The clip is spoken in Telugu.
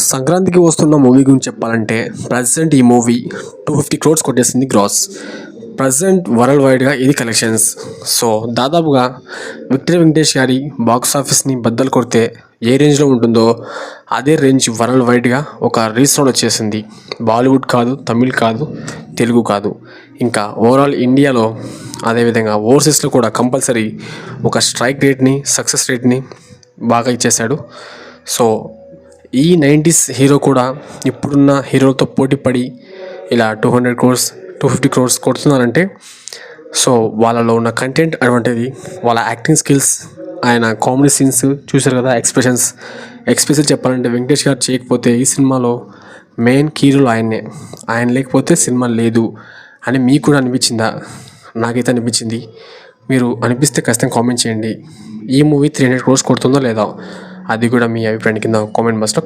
సంక్రాంతికి వస్తున్న మూవీ గురించి చెప్పాలంటే ప్రజెంట్ ఈ మూవీ టూ ఫిఫ్టీ క్రోడ్స్ కొట్టేసింది గ్రాస్. ప్రజెంట్ వరల్డ్ వైడ్గా ఇది కలెక్షన్స్. సో దాదాపుగా విక్టరీ వెంకటేష్ గారి బాక్స్ ఆఫీస్ని బద్దలు కొడితే ఏ రేంజ్లో ఉంటుందో అదే రేంజ్ వరల్డ్ వైడ్గా ఒక రీసౌండ్ వచ్చేసింది. బాలీవుడ్ కాదు తమిళ్ కాదు తెలుగు కాదు. ఇంకా ఓవరాల్ ఇండియాలో అదేవిధంగా ఓవర్సీస్లో కూడా కంపల్సరీ ఒక స్ట్రైక్ రేట్ని సక్సెస్ రేట్ని బాగా ఇచ్చేశాడు. సో ఈ నైంటీస్ హీరో కూడా ఇప్పుడున్న హీరోలతో పోటీపడి ఇలా two hundred crores two fifty crores కొడుతున్నారంటే so వాళ్ళలో ఉన్న కంటెంట్ అటువంటిది వాళ్ళ యాక్టింగ్ స్కిల్స్ ఆయన కామెడీ సీన్స్ చూశారు కదా ఎక్స్ప్రెషన్స్. ఎక్స్ప్రెషన్ చెప్పాలంటే వెంకటేష్ గారు చేయకపోతే ఈ సినిమాలో మెయిన్ కీరోలు ఆయన్నే. ఆయన లేకపోతే సినిమా లేదు అని మీకు కూడా అనిపించిందా? నాకైతే అనిపించింది. మీరు అనిపిస్తే ఖచ్చితంగా కామెంట్ చేయండి. ఈ మూవీ త్రీ హండ్రెడ్ క్రోర్స్ కొడుతుందో లేదా. అది కూడా మీ అభిప్రాయం కింద కామెంట్ బాక్స్లో